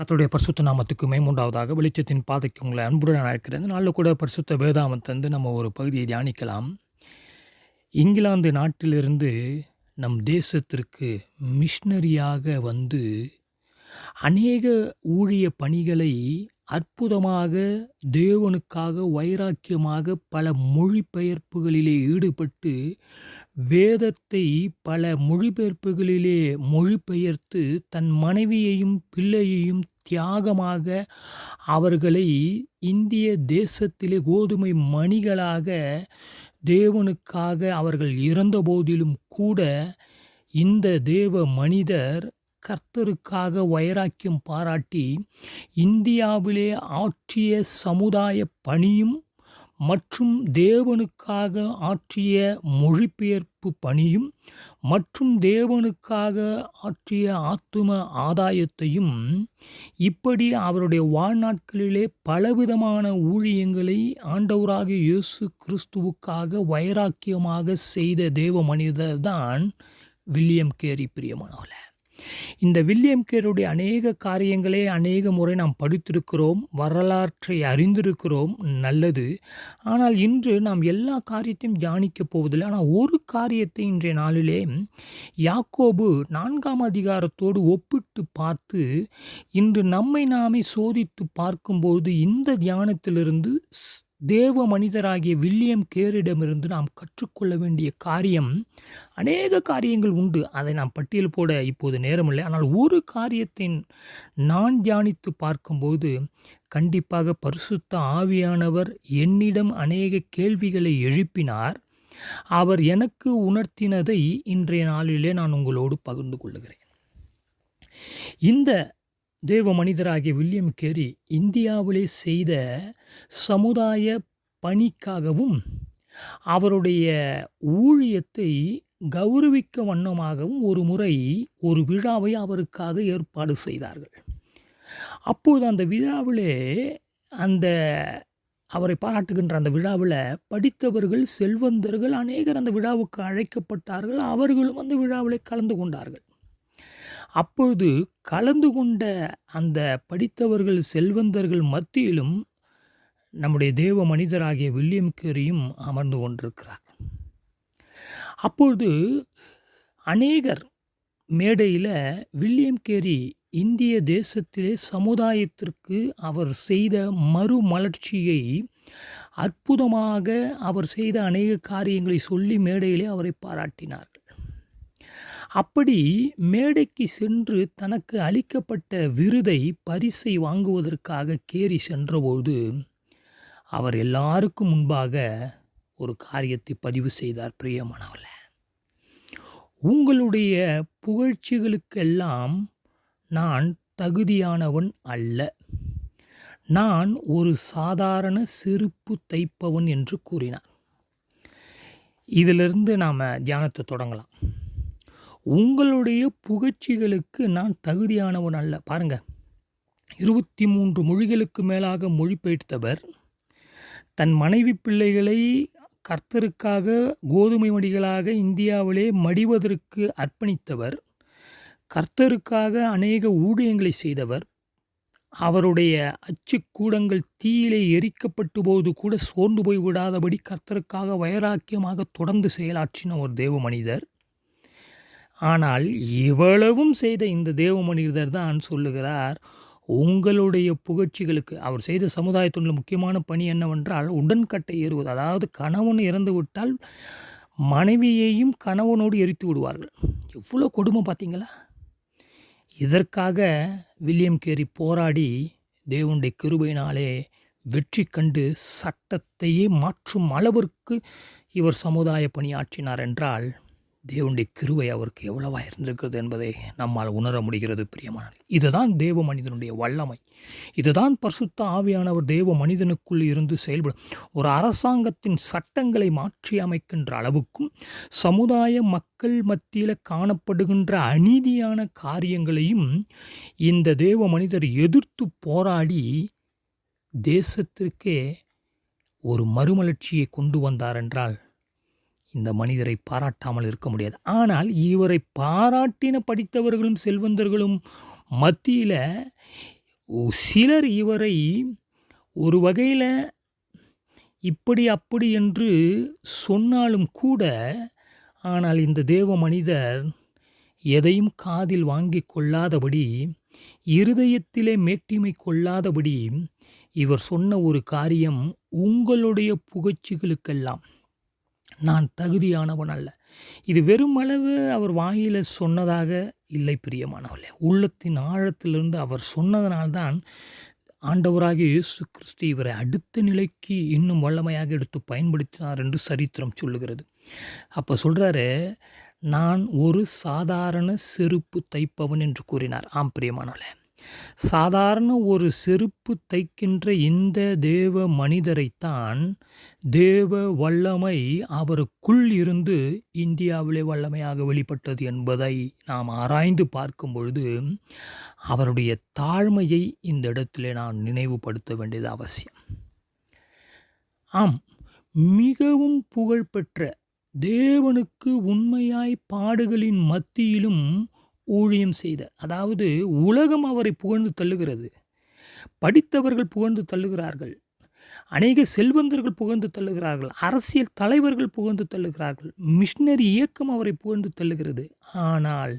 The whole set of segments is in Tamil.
கர்த்தருடைய பரிசுத்த நாமத்துக்கு மேமூண்டாவதாக வெளிச்சத்தின் பாதைக்கு உங்களை அன்புடன் அழைக்கிறேன். இந்த நாளில் கூட பரிசுத்த வேதாமத்திலிருந்து நம்ம ஒரு பகுதியை தியானிக்கலாம். இங்கிலாந்து நாட்டிலிருந்து நம் தேசத்திற்கு மிஷினரியாக வந்து அநேக ஊழிய பணிகளை அற்புதமாக தேவனுக்காக வைராக்கியமாக பல மொழிபெயர்ப்புகளிலே ஈடுபட்டு வேதத்தை பல மொழிபெயர்ப்புகளிலே மொழிபெயர்த்து தன் மனைவியையும் பிள்ளையையும் தியாகமாக அவர்களை இந்திய தேசத்திலே கோதுமை மணிகளாக தேவனுக்காக அவர்கள் இறந்தபோதிலும் கூட இந்த தேவ மனிதர் கர்த்தருக்காக வைராக்கியம் பாராட்டி இந்தியாவிலே ஆற்றிய சமுதாய பணியும் மற்றும் தேவனுக்காக ஆற்றிய மொழிபெயர்ப்பு பணியும் மற்றும் தேவனுக்காக ஆற்றிய ஆத்தும ஆதாயத்தையும் இப்படி அவருடைய வாழ்நாட்களிலே பலவிதமான ஊழியங்களை ஆண்டவராக இயேசு கிறிஸ்துவுக்காக வைராக்கியமாக செய்த தேவ மனிதர் தான் வில்லியம் கேரி பிரியமானவர்களே. இந்த வில்லியம் கேருடைய அநேக காரியங்களே அநேக முறை நாம் படித்திருக்கிறோம் வரலாற்றை அறிந்திருக்கிறோம் நல்லது. ஆனால் இன்று நாம் எல்லா காரியத்தையும் தியானிக்கப் போவதில்லை. ஆனால் ஒரு காரியத்தை இன்றைய நாளிலே யாக்கோபு நான்காம் அதிகாரத்தோடு ஒப்பிட்டு பார்த்து இன்று நம்மை நாமே சோதித்து பார்க்கும்போது இந்த தியானத்திலிருந்து தேவ மனிதராகிய வில்லியம் கேரிடமிருந்து நாம் கற்றுக்கொள்ள வேண்டிய காரியம் அநேக காரியங்கள் உண்டு. அதை நாம் பட்டியல் போட இப்போது நேரமில்லை. ஆனால் ஒரு காரியத்தை நான் தியானித்து பார்க்கும்போது கண்டிப்பாக பரிசுத்த ஆவியானவர் என்னிடம் அநேக கேள்விகளை எழுப்பினார். அவர் எனக்கு உணர்த்தினதை இன்றைய நாளிலே நான் உங்களோடு பகிர்ந்து கொள்ளுகிறேன். இந்த தேவ மனிதராகிய வில்லியம் கேரி இந்தியாவிலே செய்த சமுதாய பணிக்காகவும் அவருடைய ஊழியத்தை கௌரவிக்க வண்ணமாகவும் ஒரு முறை ஒரு விழாவை அவருக்காக ஏற்பாடு செய்தார்கள். அப்போது அந்த விழாவிலே அந்த அவரை பாராட்டுகின்ற அந்த விழாவில் படித்தவர்கள் செல்வந்தர்கள் அநேகர் அந்த விழாவுக்கு அழைக்கப்பட்டார்கள். அவர்களும் அந்த விழாவில் கலந்து கொண்டார்கள். அப்பொழுது கலந்து கொண்ட அந்த படித்தவர்கள் செல்வந்தர்கள் மத்தியிலும் நம்முடைய தேவ மனிதராகிய வில்லியம் கேரியும் அமர்ந்து கொண்டிருக்கிறார். அப்பொழுது அநேகர் மேடையில் வில்லியம் கேரி இந்திய தேசத்திலே சமுதாயத்திற்கு அவர் செய்த மறுமலர்ச்சியை அற்புதமாக அவர் செய்த அநேக காரியங்களை சொல்லி மேடையிலே அவரை பாராட்டினார். அப்படி மேடைக்கு சென்று தனக்கு அளிக்கப்பட்ட விருதை பரிசை வாங்குவதற்காக கேரி சென்றபோது அவர் எல்லாருக்கும் முன்பாக ஒரு காரியத்தை பதிவு செய்தார் பிரியமானவர்களே உங்களுடைய புகழ்ச்சிகளுக்கெல்லாம் நான் தகுதியானவன் அல்ல. நான் ஒரு சாதாரண செருப்பு தைப்பவன் என்று கூறினார். இதிலிருந்து நாம் தியானத்தை தொடங்கலாம். உங்களுடைய புகழ்ச்சிகளுக்கு நான் தகுதியானவன் அல்ல. பாருங்க. இருபத்தி மூன்று மொழிகளுக்கு மேலாக மொழிபெயர்த்தவர். தன் மனைவி பிள்ளைகளை கர்த்தருக்காக கோதுமை மடிகளாக இந்தியாவிலே மடிவதற்கு அர்ப்பணித்தவர். கர்த்தருக்காக அநேக ஊழியங்களை செய்தவர். அவருடைய அச்சுக்கூடங்கள் தீயிலே எரிக்கப்பட்டு போது கூட சோர்ந்து போய் விடாதபடி கர்த்தருக்காக வைராக்கியமாக தொடர்ந்து செயலாற்றின ஒரு தேவ மனிதர். ஆனால் இவ்வளவும் செய்த இந்த தேவ மனிதர் தான் சொல்லுகிறார் உங்களுடைய புகழ்ச்சிகளுக்கு. அவர் செய்த சமுதாயத்துள்ள முக்கியமான பணி என்னவென்றால் உடன்கட்டை ஏறுவது. அதாவது கணவன் இறந்து விட்டால் மனைவியையும் கணவனோடு எரித்து விடுவார்கள். எவ்வளோ கொடுமை பார்த்தீங்களா? இதற்காக வில்லியம் கேரி போராடி தேவனுடைய கிருபையினாலே வெற்றி கண்டு சட்டத்தையே மாற்றும் அளவிற்கு இவர் சமுதாய பணியாற்றினார் என்றால் தேவனுடைய கிருவை அவருக்கு எவ்வளவாக இருந்திருக்கிறது என்பதை நம்மால் உணர முடிகிறது பிரியமான இதுதான் தேவ மனிதனுடைய வல்லமை. இதுதான் பரிசுத்த ஆவியானவர் தேவ மனிதனுக்குள் இருந்து செயல்படும். ஒரு அரசாங்கத்தின் சட்டங்களை மாற்றி அமைக்கின்ற அளவுக்கும் சமுதாய மக்கள் மத்தியில் காணப்படுகின்ற அநீதியான காரியங்களையும் இந்த தேவ மனிதர் எதிர்த்து போராடி தேசத்திற்கே ஒரு மறுமலர்ச்சியை கொண்டு வந்தார் என்றால் இந்த மனிதரை பாராட்டாமல் இருக்க முடியாது. ஆனால் இவரை பாராட்டின படித்தவர்களும் செல்வந்தர்களும் மத்தியில் சிலர் இவரை ஒரு வகையில் இப்படி அப்படி என்று சொன்னாலும் கூட ஆனால் இந்த தேவ மனிதர் எதையும் காதில் வாங்கிக் கொள்ளாதபடி இருதயத்திலே மேட்டிமை கொள்ளாதபடி இவர் சொன்ன ஒரு காரியம் உங்களுடைய புகழ்ச்சிகளுக்கெல்லாம் நான் தகுதியானவன் அல்ல. இது வெறுமளவு அவர் வாயில சொன்னதாக இல்லை பிரியமானவர்களே உள்ளத்தின் ஆழத்திலிருந்து அவர் சொன்னதனால்தான் ஆண்டவராக இயேசு கிறிஸ்து இவரை அடுத்த நிலைக்கு இன்னும் வல்லமையாக எடுத்து பயன்படுத்தினார் என்று சரித்திரம் சொல்லுகிறது. அப்போ சொல்கிறாரு நான் ஒரு சாதாரண செருப்பு தைப்பவன் என்று கூறினார். ஆம் பிரியமானவளே சாதாரண ஒரு செருப்பு தைக்கின்ற இந்த தேவ மனிதரைத்தான் தேவ வல்லமை அவருக்குள் இருந்து இந்தியாவிலே வல்லமையாக வெளிப்பட்டது என்பதை நாம் ஆராய்ந்து பார்க்கும் பொழுது அவருடைய தாழ்மையை இந்த இடத்திலே நான் நினைவுபடுத்த வேண்டியது அவசியம். ஆம் மிகவும் புகழ்பெற்ற தேவனுக்கு உண்மையாய் பாடுகளின் மத்தியிலும் ஊழியம் செய்த. அதாவது உலகம் அவரை புகழ்ந்து தள்ளுகிறது. படித்தவர்கள் புகழ்ந்து தள்ளுகிறார்கள். அநேக செல்வந்தர்கள் புகழ்ந்து தள்ளுகிறார்கள். அரசியல் தலைவர்கள் புகழ்ந்து தள்ளுகிறார்கள். மிஷினரி இயக்கம் அவரை புகழ்ந்து தள்ளுகிறது. ஆனால்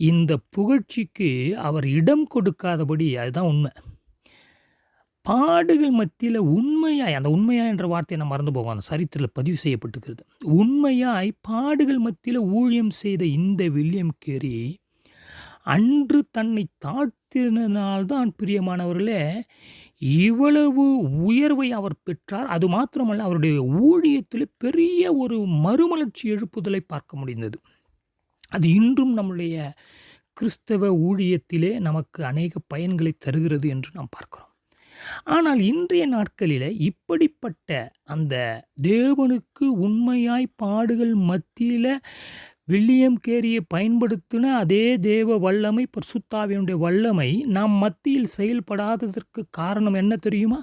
இந்த புகழ்ச்சிக்கு அவர் இடம் கொடுக்காதபடி அதுதான் உண்மை. பாடுகள் மத்தியில் உண்மையாய் அந்த உண்மையாய் என்ற வார்த்தையை நம்ம மறந்து போவோம் அந்த சரித்திரத்தில் பதிவு செய்யப்பட்டுக்கிறது உண்மையாய் பாடுகள் மத்தியில் ஊழியம் செய்த இந்த வில்லியம் கேரி அன்று தன்னை தாழ்த்தினதினால்தான் பிரியமானவர்களே இவ்வளவு உயர்வை அவர் பெற்றார். அது மாத்திரமல்ல அவருடைய ஊழியத்தில் பெரிய ஒரு மறுமலர்ச்சி எழுப்புதலை பார்க்க முடிந்தது. அது இன்றும் நம்முடைய கிறிஸ்தவ ஊழியத்திலே நமக்கு அநேக பயன்களை தருகிறது என்று நாம் பார்க்கிறோம். ஆனால் இன்றைய நாட்களில் இப்படிப்பட்ட அந்த தேவனுக்கு உண்மையாய் பாடுகள் மத்தியில் வில்லியம் கேரியை பயன்படுத்தின அதே தேவ வல்லமை பர்சுத்தாவியனுடைய வல்லமை நாம் மத்தியில் செயல்படாததற்கு காரணம் என்ன தெரியுமா?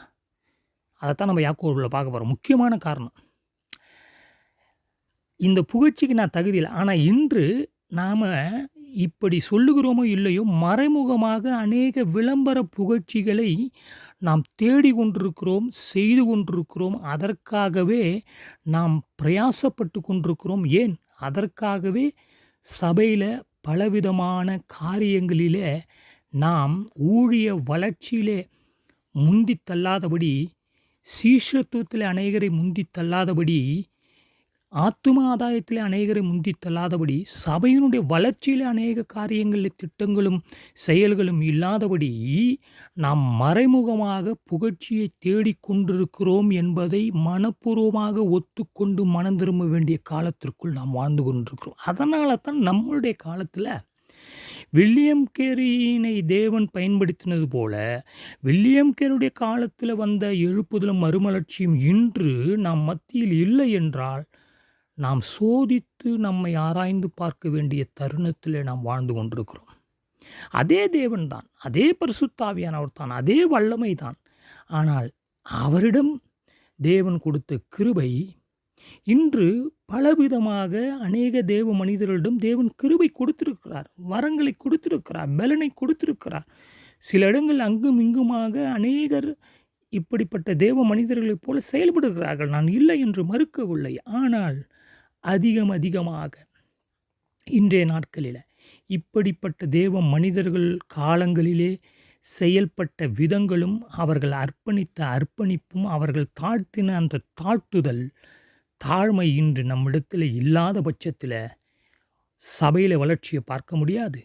அதைத்தான் நம்ம யாக்கோவில் பார்க்க போகிறோம் முக்கியமான காரணம். இந்த புகழ்ச்சிக்கு நான் தகுதியில் ஆனால் இன்று நாம் இப்படி சொல்லுகிறோமோ இல்லையோ மறைமுகமாக அநேக விளம்பர புகழ்ச்சிகளை நாம் தேடி கொண்டிருக்கிறோம் செய்து கொண்டிருக்கிறோம். அதற்காகவே நாம் பிரயாசப்பட்டு கொண்டிருக்கிறோம். ஏன்? அதற்காகவே சபையில் பலவிதமான காரியங்களிலே நாம் ஊழிய வளர்ச்சியிலே முந்தித்தள்ளாதபடி சீஷத்துவத்தில் அநேகரை முந்தி தள்ளாதபடி ஆத்தும ஆதாயத்தில் அநேகரை முந்தி தள்ளாதபடி சபையினுடைய வளர்ச்சியில் அநேக காரியங்களில் திட்டங்களும் செயல்களும் இல்லாதபடி நாம் மறைமுகமாக புகழ்ச்சியை தேடிக்கொண்டிருக்கிறோம் என்பதை மனப்பூர்வமாக ஒத்துக்கொண்டு மனம் திரும்ப வேண்டிய காலத்திற்குள் நாம் வாழ்ந்து கொண்டிருக்கிறோம். அதனால தான் நம்மளுடைய காலத்தில் வில்லியம் கேரியினை தேவன் பயன்படுத்தினது போல வில்லியம் கேருடைய காலத்தில் வந்த எழுப்புதலும் மறுமலர்ச்சியும் இன்று நாம் மத்தியில் இல்லை என்றால் நாம் சோதித்து நம்மை ஆராய்ந்து பார்க்க வேண்டிய தருணத்தில் நாம் வாழ்ந்து கொண்டிருக்கிறோம். அதே தேவன்தான் அதே பரிசுத்தாவியானவர் தான் அதே வல்லமை தான். ஆனால் அவரிடம் தேவன் கொடுத்த கிருபை இன்று பலவிதமாக அநேக தேவ மனிதர்களிடம் தேவன் கிருபை கொடுத்திருக்கிறார் வரங்களை கொடுத்திருக்கிறார் பலனை கொடுத்திருக்கிறார். சில இடங்கள் அங்கும் இங்குமாக அநேகர் இப்படிப்பட்ட தேவ மனிதர்களைப் போல செயல்படுகிறார்கள். நான் இல்லை என்று மறுக்கவில்லை. ஆனால் அதிகம் அதிகமாக இன்றைய நாட்களில் இப்படிப்பட்ட தேவ மனிதர்கள் காலங்களிலே செயல்பட்ட விதங்களும் அவர்கள் அர்ப்பணித்த அர்ப்பணிப்பும் அவர்கள் தாழ்த்தின அந்த தாழ்த்துதல் தாழ்மை இன்று நம்மிடத்தில் இல்லாத பட்சத்தில் சபையில் வளர்ச்சியை பார்க்க முடியாது.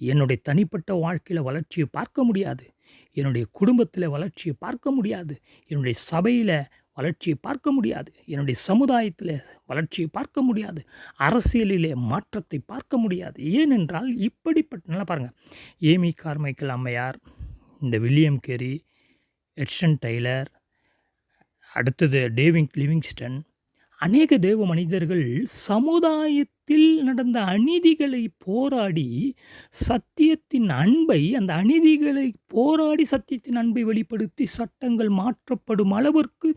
என்னுடைய தனிப்பட்ட வாழ்க்கையில் வளர்ச்சியை பார்க்க முடியாது. என்னுடைய குடும்பத்தில் வளர்ச்சியை பார்க்க முடியாது. என்னுடைய சபையில் வளர்ச்சியை பார்க்க முடியாது. என்னுடைய சமுதாயத்தில் வளர்ச்சியை பார்க்க முடியாது. அரசியலிலே மாற்றத்தை பார்க்க முடியாது. ஏனென்றால் இப்படிப்பட்ட நல்லா பாருங்கள் ஏமி கார்மைக்கல் அம்மையார் இந்த வில்லியம் கேரி எட்சன் டெய்லர் அடுத்தது டேவிங் லிவிங்ஸ்டன் அநேக தேவ மனிதர்கள் சமுதாயத்தில் நடந்த அநீதிகளை போராடி சத்தியத்தின் அன்பை அந்த அநீதிகளை போராடி சத்தியத்தின் அன்பை வெளிப்படுத்தி சட்டங்கள் மாற்றப்படும் அளவிற்கு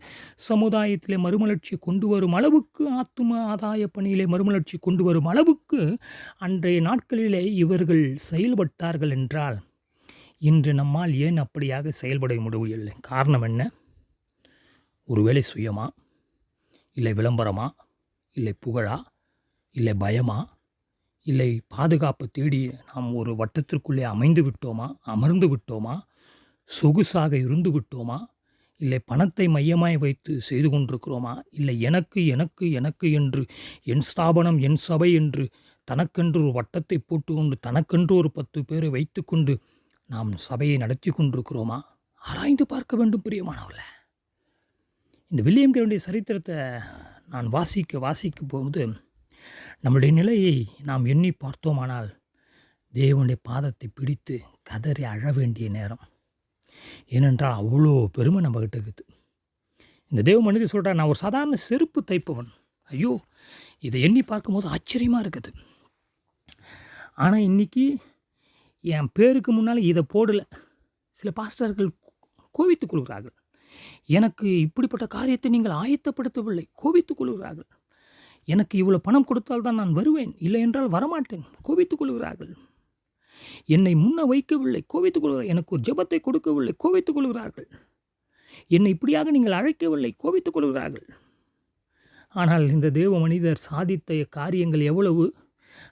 சமுதாயத்திலே மறுமலர்ச்சி கொண்டு வரும் அளவுக்கு ஆத்தும ஆதாய பணியிலே மறுமலர்ச்சி கொண்டு வரும் அளவுக்கு அன்றைய நாட்களிலே இவர்கள் செயல்பட்டார்கள் என்றால் இன்று நம்மால் ஏன் அப்படியாக செயல்பட முடியவில்லை? காரணம் என்ன? ஒருவேளை சுயமாக இல்லை விளம்பரமா? இல்லை புகழா? இல்லை பயமா? இல்லை பாதுகாப்பு தேடி நாம் ஒரு வட்டத்திற்குள்ளே அமைந்து விட்டோமா? அமர்ந்து விட்டோமா? சொகுசாக இருந்து விட்டோமா? இல்லை பணத்தை மையமாய் வைத்து செய்து கொண்டிருக்கிறோமா? இல்லை எனக்கு எனக்கு எனக்கு என்று என் ஸ்தாபனம் என் சபை என்று தனக்கென்று ஒரு வட்டத்தை போட்டுக்கொண்டு தனக்கென்று ஒரு பத்து பேரை வைத்துக்கொண்டு நாம் சபையை நடத்தி கொண்டிருக்கிறோமா? ஆராய்ந்து பார்க்க வேண்டும் பிரியமானவர்களே. இந்த வில்லியம் கேருடைய சரித்திரத்தை நான் வாசிக்க வாசிக்க போது நம்முடைய நிலையை நாம் எண்ணி பார்த்தோமானால் தேவனுடைய பாதத்தை பிடித்து கதறி அழ வேண்டிய நேரம். ஏனென்றால் அவ்வளோ பெருமை நம்மகிட்ட இருக்குது. இந்த தேவ மனிதர் சொல்கிறா நான் ஒரு சாதாரண செருப்பு தைப்பவன். ஐயோ இதை எண்ணி பார்க்கும்போது ஆச்சரியமாக இருக்குது. ஆனால் இன்றைக்கி என் பேருக்கு முன்னால் இதை போடலை. சில பாஸ்டர்கள் கோவித்துக் கொள்கிறார்கள். எனக்கு இப்படிப்பட்ட காரியத்தை நீங்கள் ஆயத்தப்படுத்தவில்லை கோவித்துக் கொள்கிறார்கள் எனக்கு இவ்வளோ பணம் கொடுத்தால் தான் நான் வருவேன் இல்லை என்றால் வரமாட்டேன் கோவித்துக் கொள்கிறார்கள் என்னை முன்ன வைக்கவில்லை கோவித்துக் கொள்கிறார் எனக்கு ஒரு ஜெபத்தை கொடுக்கவில்லை கோவித்துக் கொள்கிறார்கள் என்னை இப்படியாக நீங்கள் அழைக்கவில்லை கோவித்துக் கொள்கிறார்கள் ஆனால் இந்த தேவ மனிதர் சாதித்த காரியங்கள் எவ்வளவு?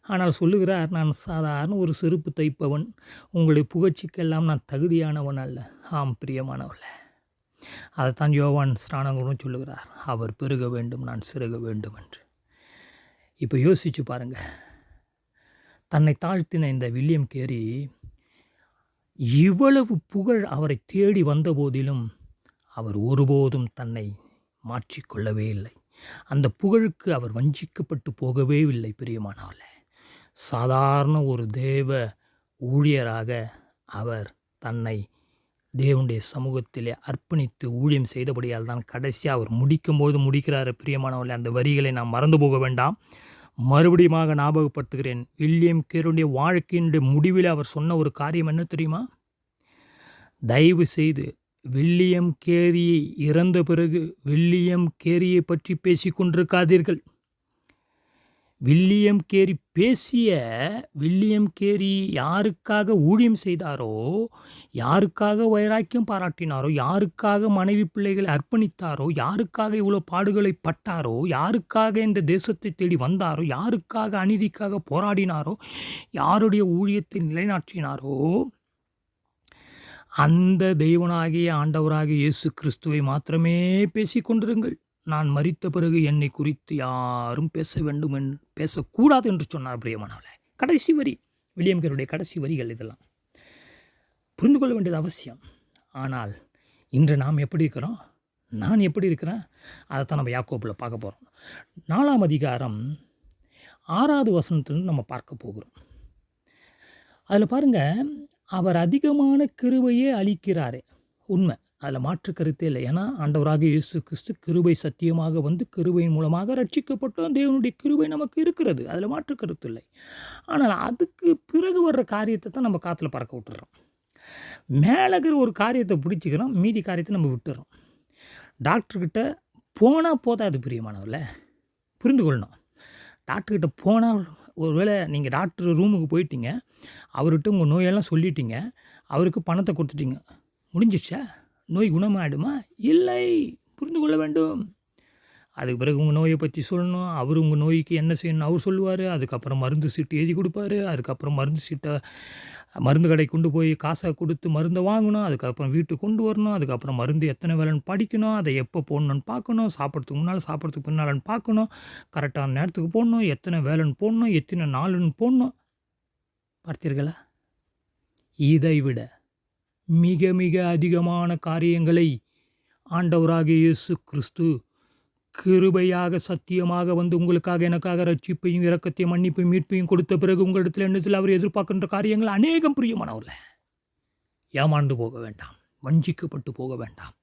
ஆனால் சொல்லுகிறார் நான் சாதாரண ஒரு செருப்பு தைப்பவன் உங்களுடைய புகழ்ச்சிக்கெல்லாம் நான் தகுதியானவன் அல்ல. ஆம் பிரியமானவல்ல அதைத்தான் யோவான் ஸ்நானங்களும் சொல்லுகிறார் அவர் பெருக வேண்டும் நான் சிறுக வேண்டும் என்று. இப்போ யோசிச்சு பாருங்கள் தன்னை தாழ்த்தின இந்த வில்லியம் கேரி இவ்வளவு புகழ் அவரை தேடி வந்த போதிலும் அவர் ஒருபோதும் தன்னை மாற்றிக்கொள்ளவே இல்லை. அந்த புகழுக்கு அவர் வஞ்சிக்கப்பட்டு போகவே இல்லை பிரியமானவர்கள. சாதாரண ஒரு தேவ ஊழியராக அவர் தன்னை தேவனுடைய சமூகத்திலே அர்ப்பணித்து ஊழியம் செய்தபடியால் தான் கடைசியாக அவர் முடிக்கும்போது முடிக்கிறார். பிரியமானவர்களே அந்த வரிகளை நாம் மறந்து போக வேண்டாம். மறுபடியுமாக ஞாபகப்படுத்துகிறேன். வில்லியம் கேருடைய வாழ்க்கையினுடைய முடிவில் அவர் சொன்ன ஒரு காரியம் என்ன தெரியுமா? தயவு செய்து வில்லியம் கேரியை இறந்த பிறகு வில்லியம் கேரியை பற்றி பேசிக் கொண்டிருக்காதீர்கள் வில்லியம் கேரி பேசிய வில்லியம் கேரி யாருக்காக ஊழியம் செய்தாரோ யாருக்காக வைராக்கியம் பாராட்டினாரோ யாருக்காக மனைவி பிள்ளைகளை அர்ப்பணித்தாரோ யாருக்காக இவ்வளோ பாடுகளை பட்டாரோ யாருக்காக இந்த தேசத்தை தேடி வந்தாரோ யாருக்காக அநீதிக்காக போராடினாரோ யாருடைய ஊழியத்தை நிலைநாட்டினாரோ அந்த தெய்வனாகிய ஆண்டவராகிய இயேசு கிறிஸ்துவை மாத்திரமே பேசிக்கொண்டிருங்கள் நான் மறித்த பிறகு என்னை குறித்து யாரும் பேச வேண்டும் என்று பேசக்கூடாது என்று சொன்னார் பிரியமானவளை கடைசி வரி வில்லியம் கேருடைய கடைசி வரிகள் இதெல்லாம். புரிந்து கொள்ள வேண்டியது அவசியம். ஆனால் இன்று நாம் எப்படி இருக்கிறோம்? நான் எப்படி இருக்கிறேன்? அதைத்தான் நம்ம யாக்கோப்பில் பார்க்க போகிறோம் நாலாம் அதிகாரம் ஆறாவது வசனத்துலேருந்து நம்ம பார்க்க போகிறோம். அதில் பாருங்கள் அவர் அதிகமான கிருவையே அளிக்கிறாரே. உண்மை. அதில் மாற்று கருத்தே இல்லை. ஏன்னா ஆண்டவராக இயேசு கிறிஸ்து கிருபை சத்தியமாக வந்து கிருபையின் மூலமாக ரட்சிக்கப்பட்டோம். தேவனுடைய கிருபை நமக்கு இருக்கிறது. அதில் மாற்று கருத்து இல்லை. ஆனால் அதுக்கு பிறகு வர்ற காரியத்தை தான் நம்ம காற்றுல பறக்க விட்டுறோம். மேலகிற ஒரு காரியத்தை பிடிச்சிக்கிறோம். மீதி காரியத்தை நம்ம விட்டுறோம். டாக்டர்கிட்ட போனால் போதா அது பிரியமானவர்ல புரிந்து கொள்ளணும். டாக்டர்கிட்ட போனால் ஒருவேளை நீங்கள் டாக்டர் ரூமுக்கு போயிட்டீங்க. அவர்கிட்ட உங்கள் நோயெல்லாம் சொல்லிட்டீங்க. அவருக்கு பணத்தை கொடுத்துட்டீங்க. முடிஞ்சிச்சா நோய் குணமாயிடுமா இல்லை. புரிந்து கொள்ள வேண்டும். அதுக்கு பிறகு உங்கள் நோயை பற்றி சொல்லணும். அவர் உங்கள் நோய்க்கு என்ன செய்யணும் அவர் சொல்லுவார். அதுக்கப்புறம் மருந்து சீட்டு எழுதி கொடுப்பாரு. அதுக்கப்புறம் மருந்து சீட்டை மருந்து கடை கொண்டு போய் காசை கொடுத்து மருந்தை வாங்கணும். அதுக்கப்புறம் வீட்டுக்கு கொண்டு வரணும். அதுக்கப்புறம் மருந்து எத்தனை வேலைன்னு படிக்கணும். அதை எப்போ போடணும்னு பார்க்கணும். சாப்பிட்றதுக்கு முன்னால் சாப்பிட்றதுக்கு பின்னாலன்னு பார்க்கணும். கரெக்டான நேரத்துக்கு போடணும். எத்தனை வேலைன்னு போடணும். எத்தனை நாளுன்னு போடணும். பார்த்தீர்களா? இதை விட மிக மிக அதிகமான காரியங்களை ஆண்டவராகிய இயேசு கிறிஸ்து கிருபையாக சத்தியமாக வந்து உங்களுக்காக எனக்காக ரட்சிப்பையும் இரக்கத்தையும் மன்னிப்பையும் மீட்பையும் கொடுத்த பிறகு உங்களிடத்தில் எண்ணத்தில் அவர் எதிர்பார்க்கின்ற காரியங்கள் அநேகம் பிரியமானவர்கள். ஏமாண்டு போக வேண்டாம் வஞ்சிக்கப்பட்டு போக வேண்டாம்.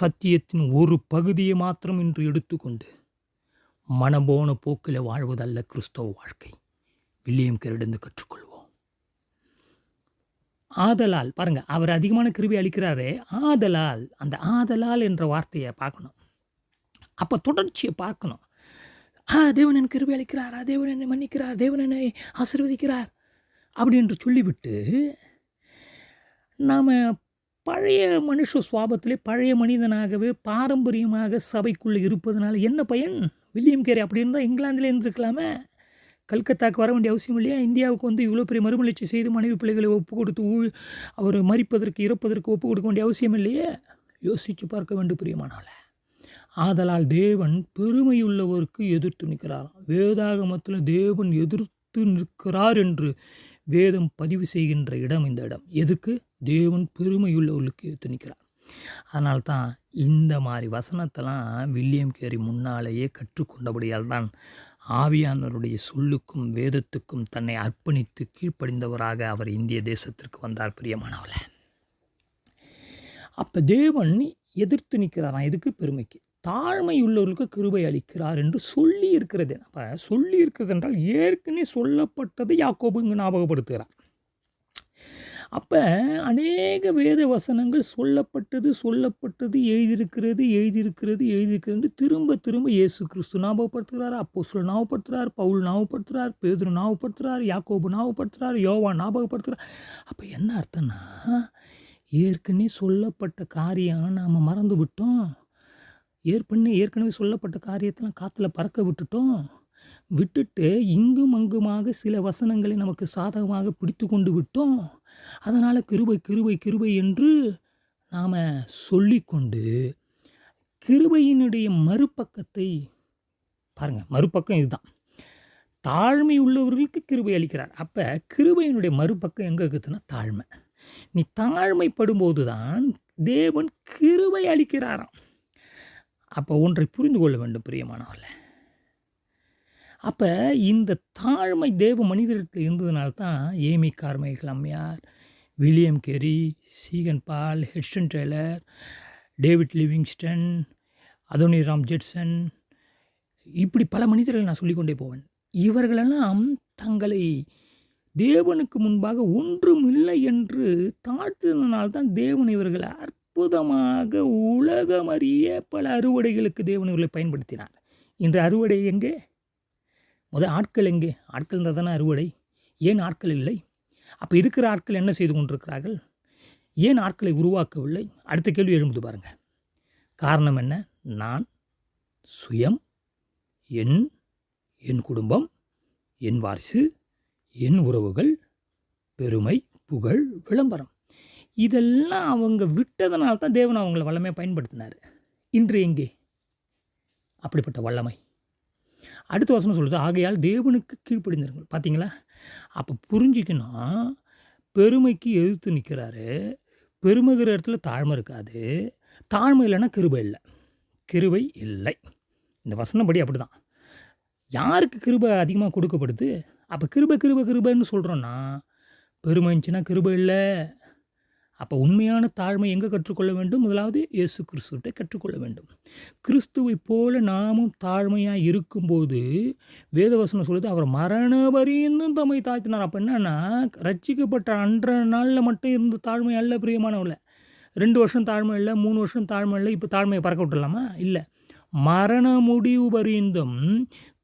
சத்தியத்தின் ஒரு பகுதியை மாத்திரம் இன்று எடுத்துக்கொண்டு மனம்போன போக்கில் வாழ்வதல்ல கிறிஸ்தவ வாழ்க்கை. வில்லியம் கெரிடந்து கற்றுக்கொள்வோம். ஆதலால் பாருங்கள் அவர் அதிகமான கிருபி அளிக்கிறாரே ஆதலால் அந்த ஆதலால் என்ற வார்த்தையை பார்க்கணும். அப்போ தொடர்ச்சியை பார்க்கணும். ஆ தேவன் எனக்கு கிருபி அளிக்கிறார்? ஆ தேவன் என்னை மன்னிக்கிறார்? தேவன் என்னை ஆசிர்வதிக்கிறார்? அப்படி என்று சொல்லிவிட்டு நாம் பழைய மனுஷ சுவாபத்திலே பழைய மனிதனாகவே பாரம்பரியமாக சபைக்குள்ளே இருப்பதனால என்ன பயன்? வில்லியம் கேரி அப்படி இருந்தால் இங்கிலாந்தில் இருந்திருக்கலாமே. கல்கத்தாவுக்கு வர வேண்டிய அவசியம் இல்லையா? இந்தியாவுக்கு வந்து இவ்வளோ பெரிய மறுமலர்ச்சி செய்து மனைவி பிள்ளைகளை ஒப்பு கொடுத்து ஊ அவர் மறிப்பதற்கு இறப்பதற்கு ஒப்பு கொடுக்க வேண்டிய அவசியம் இல்லையே? யோசித்து பார்க்க வேண்டும் பிரியமானால ஆதலால் தேவன் பெருமையுள்ளவருக்கு எதிர்த்து நிற்கிறாராம். வேதாகமத்தில் தேவன் எதிர்த்து நிற்கிறார் என்று வேதம் பதிவு செய்கின்ற இடம் இந்த இடம். எதுக்கு? தேவன் பெருமையுள்ளவர்களுக்கு எதிர்த்து நிற்கிறார். அதனால் தான் இந்த மாதிரி வசனத்தெல்லாம் வில்லியம் கேரி முன்னாலேயே கற்றுக்கொண்டபடியால் தான் ஆவியானவருடைய சொல்லுக்கும் வேதத்துக்கும் தன்னை அர்ப்பணித்து கீழ்ப்படிந்தவராக அவர் இந்திய தேசத்திற்கு வந்தார் பிரியமானவள. அப்போ தேவன் எதிர்த்து நிற்கிறாராம் எதுக்கு? பெருமைக்கு. தாழ்மை உள்ளவர்களுக்கு கிருபை அளிக்கிறார் என்று சொல்லி இருக்கிறது அப்போ சொல்லி இருக்கிறது என்றால் ஏற்கனவே சொல்லப்பட்டதை யாக்கோபு இங்கு ஞாபகப்படுத்துகிறார். அப்போ அநேக வேத வசனங்கள் சொல்லப்பட்டது சொல்லப்பட்டது எழுதியிருக்கிறது எழுதியிருக்கிறது எழுதியிருக்கிறது திரும்ப திரும்ப இயேசு கிறிஸ்து ஞாபகப்படுத்துகிறார் அப்போ சொல் ஞாபகப்படுத்துகிறார் பவுல் ஞாபகப்படுத்துகிறார் பேதுரு ஞாபகப்படுத்துகிறார் யாக்கோபு ஞாபகப்படுத்துகிறார் யோவா ஞாபகப்படுத்துகிறார். அப்போ என்ன அர்த்தம்னா ஏற்கனவே சொல்லப்பட்ட காரியம் நாம் மறந்து விட்டோம் ஏற்கனவே ஏற்கனவே சொல்லப்பட்ட காரியத்தெல்லாம் காற்றுல பறக்க விட்டுட்டோம். விட்டுட்டு இங்கும் அங்குமாக சில வசனங்களை நமக்கு சாதகமாக பிடித்து கொண்டு விட்டோம். அதனால் கிருபை கிருபை கிருபை என்று நாம் சொல்லிக்கொண்டு கிருபையினுடைய மறுபக்கத்தை பாருங்கள் மறுபக்கம் இதுதான். தாழ்மை உள்ளவர்களுக்கு கிருபை அளிக்கிறார். அப்போ கிருபையினுடைய மறுபக்கம் எங்கே இருக்குதுன்னா தாழ்மை. நீ தாழ்மைப்படும்போது தான் தேவன் கிருபை அளிக்கிறாராம். அப்போ ஒன்றை புரிந்து கொள்ள வேண்டும் பிரியமானவர்கள. அப்போ இந்த தாழ்மை தேவ மனிதர்களுக்கு இருந்ததுனால தான் ஏமி கார்மைகள் அம்மையார் William Carey Ziegenbalg Hudson Taylor David Livingstone Adoniram Judson இப்படி பல மனிதர்கள் நான் சொல்லிக்கொண்டே போவேன். இவர்களெல்லாம் தங்களை தேவனுக்கு முன்பாக ஒன்றும் இல்லை என்று தாழ்த்தினால்தான் தேவன் இவர்களை அற்புதமாக உலகமறிய பல அறுவடைகளுக்கு தேவன் இவர்களை பயன்படுத்தினார். இன்று அறுவடை எங்கே? முதல் ஆட்கள் எங்கே? ஆட்கள் இருந்தால் தானே அறுவடை. ஏன் ஆட்கள் இல்லை? அப்போ இருக்கிற ஆட்கள் என்ன செய்து கொண்டிருக்கிறார்கள்? ஏன் ஆட்களை உருவாக்கவில்லை? அடுத்த கேள்வி எழும்புது பாருங்கள் காரணம் என்ன? நான் சுயம் என் என் குடும்பம் என் வாரிசு என் உறவுகள் பெருமை புகழ் விளம்பரம். இதெல்லாம் அவங்க விட்டதனால தான் தேவன் அவங்கள வல்லமையாக பயன்படுத்தினார். இன்று எங்கே? அப்படிப்பட்ட வல்லமை. அடுத்த வசனம் சொல்லுது ஆகையால் தேவனுக்கு கீழ்ப்படிந்திருங்கள் பார்த்தீங்களா அப்போ புரிஞ்சிக்கணும் பெருமைக்கு எதிர்த்து நிற்கிறாரு பெருமைகிற இடத்துல தாழ்மை இருக்காது. தாழ்மை இல்லைன்னா கிருபை இல்லை. கிருபை இல்லை. இந்த வசனப்படி அப்படி தான் யாருக்கு கிருபை அதிகமாக கொடுக்கப்படுது? அப்போ கிருபை கிருபை கிருபைன்னு சொல்கிறோன்னா பெருமை இருந்துச்சுன்னா கிருபை இல்லை. அப்போ உண்மையான தாழ்மை எங்கே கற்றுக்கொள்ள வேண்டும்? முதலாவது இயேசு கிறிஸ்துவிட்ட கற்றுக்கொள்ள வேண்டும். கிறிஸ்துவை போல நாமும் தாழ்மையாக இருக்கும்போது வேதவசனம் சொல்லுது அவர் மரண வரியும் தம்மை தாழ்த்தினார். அப்போ என்னன்னா ரட்சிக்கப்பட்ட அன்ற நாளில் மட்டும் இருந்த தாழ்மை அல்ல பிரியமானவங்கள ரெண்டு வருஷம் தாழ்மை இல்லை மூணு வருஷம் தாழ்மை இல்லை இப்போ தாழ்மையை பறக்க விட்டுடலாமா? இல்லை. மரண முடிவு பரிந்தும்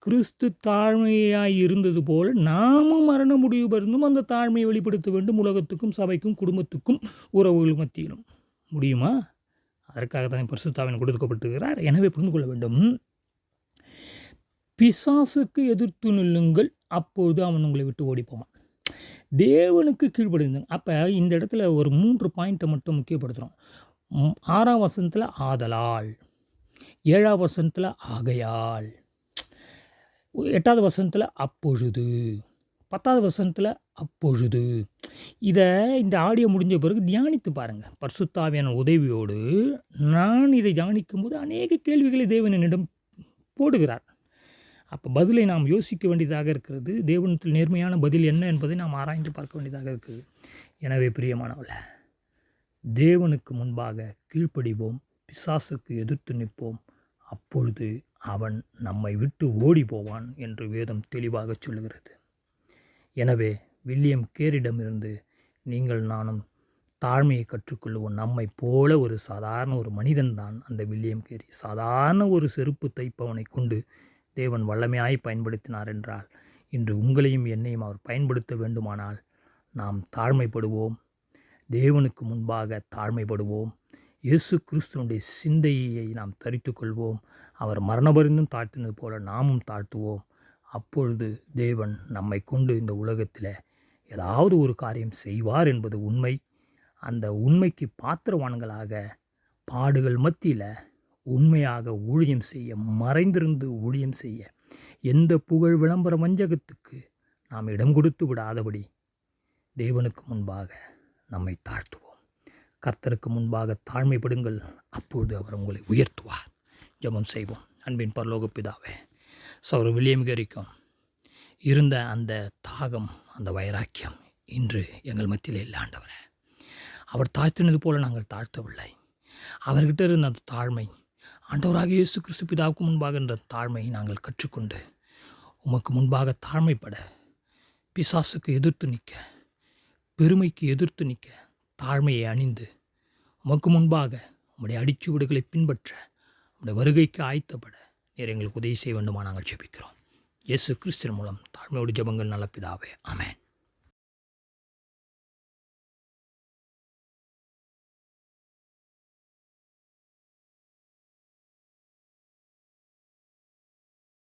கிறிஸ்து தாழ்மையாய் இருந்தது போல் நாமும் மரண முடிவு பரிந்தும் அந்த தாழ்மையை வெளிப்படுத்த வேண்டும். உலகத்துக்கும் சபைக்கும் குடும்பத்துக்கும் உறவுகள் மத்தியிலும். முடியுமா? அதற்காக தானே பரிசுத்தாவின் கொடுக்கப்பட்டிருக்கிறார் எனவே புரிந்து கொள்ள வேண்டும். பிசாசுக்கு எதிர்த்து நில்லுங்கள். அப்பொழுது அவன் உங்களை விட்டு ஓடிப்போவான். தேவனுக்கு கீழ்ப்படுங்க அப்போ இந்த இடத்துல ஒரு மூன்று பாயிண்ட்டை மட்டும் முக்கியப்படுத்துகிறோம் ஆறாம் வசனத்தில் ஆதலால் ஏழாம் வசனத்தில் ஆகையால். எட்டாவது வசனத்தில் அப்பொழுது. பத்தாவது வசனத்தில் அப்பொழுது. இதை இந்த ஆடியோ முடிஞ்ச பிறகு தியானித்து பாருங்கள் பர்சுத்தாவியான உதவியோடு நான் இதை தியானிக்கும்போது அநேக கேள்விகளை தேவனிடம் போடுகிறார். அப்போ பதிலை நாம் யோசிக்க வேண்டியதாக இருக்கிறது. தேவனத்தில் நேர்மையான பதில் என்ன என்பதை நாம் ஆராய்ந்து பார்க்க வேண்டியதாக இருக்குது. எனவே பிரியமானவள தேவனுக்கு முன்பாக கீழ்ப்படிவோம். பிசாசுக்கு எதிர்த்து நிற்போம். அப்பொழுது அவன் நம்மை விட்டு ஓடி போவான் என்று வேதம் தெளிவாக சொல்லுகிறது. எனவே வில்லியம் கேரிடமிருந்து நீங்கள் நானும் தாழ்மையை கற்றுக்கொள்வோம் நம்மை போல ஒரு சாதாரண ஒரு மனிதன்தான் அந்த வில்லியம் கேரி. சாதாரண ஒரு செருப்பு தைப்பவனை கொண்டு தேவன் வல்லமையாய் பயன்படுத்தினார் என்றால் இன்று உங்களையும் என்னையும் அவர் பயன்படுத்த வேண்டுமானால் நாம் தாழ்மைப்படுவோம். தேவனுக்கு முன்பாக தாழ்மைப்படுவோம். இயேசு கிறிஸ்துவனுடைய சிந்தையை நாம் தரித்து கொள்வோம். அவர் மரணபரிந்தும் தாழ்த்தினது போல நாமும் தாழ்த்துவோம். அப்பொழுது தேவன் நம்மை கொண்டு இந்த உலகத்தில் ஏதாவது ஒரு காரியம் செய்வார் என்பது உண்மை. அந்த உண்மைக்கு பாத்திரவான்களாக பாடுகள் மத்தியில் உண்மையாக ஊழியம் செய்ய மறைந்திருந்து ஊழியம் செய்ய எந்த புகழ் விளம்பர வஞ்சகத்துக்கு நாம் இடம் கொடுத்து விடாதபடி தேவனுக்கு முன்பாக நம்மை தாழ்த்துவோம். கர்த்தருக்கு முன்பாக தாழ்மைப்படுங்கள். அப்பொழுது அவர் உங்களை உயர்த்துவார். ஜெபம் செய்வோம். அன்பின் பரலோக பிதாவே சௌர வில்லியமிகரிக்கும் இருந்த அந்த தாகம் அந்த வைராக்கியம் இன்று எங்கள் மத்தியில் இல்லாண்டவரே அவர் தாழ்த்தினது போல நாங்கள் தாழ்த்தவில்லை. அவர்கிட்ட இருந்த அந்த தாழ்மை ஆண்டவராக இயேசு கிறிஸ்து பிதாவுக்கு முன்பாக இருந்த தாழ்மையை நாங்கள் கற்றுக்கொண்டு உமக்கு முன்பாக தாழ்மைப்பட பிசாசுக்கு எதிர்த்து நிற்க பெருமைக்கு எதிர்த்து நிற்க தாழ்மையை அணிந்து உமக்கு முன்பாக உம்முடைய அடிச்சுவடுகளை பின்பற்ற உம்முடைய வருகைக்கு ஆயத்தப்பட நீர் எங்களுக்கு உதவி செய்ய வேண்டுமா நாங்கள் ஜெபிக்கிறோம். இயேசு கிறிஸ்தின் மூலம் தாழ்மையோடு ஜபங்கள் நல்ல பிதாவே. அமேன்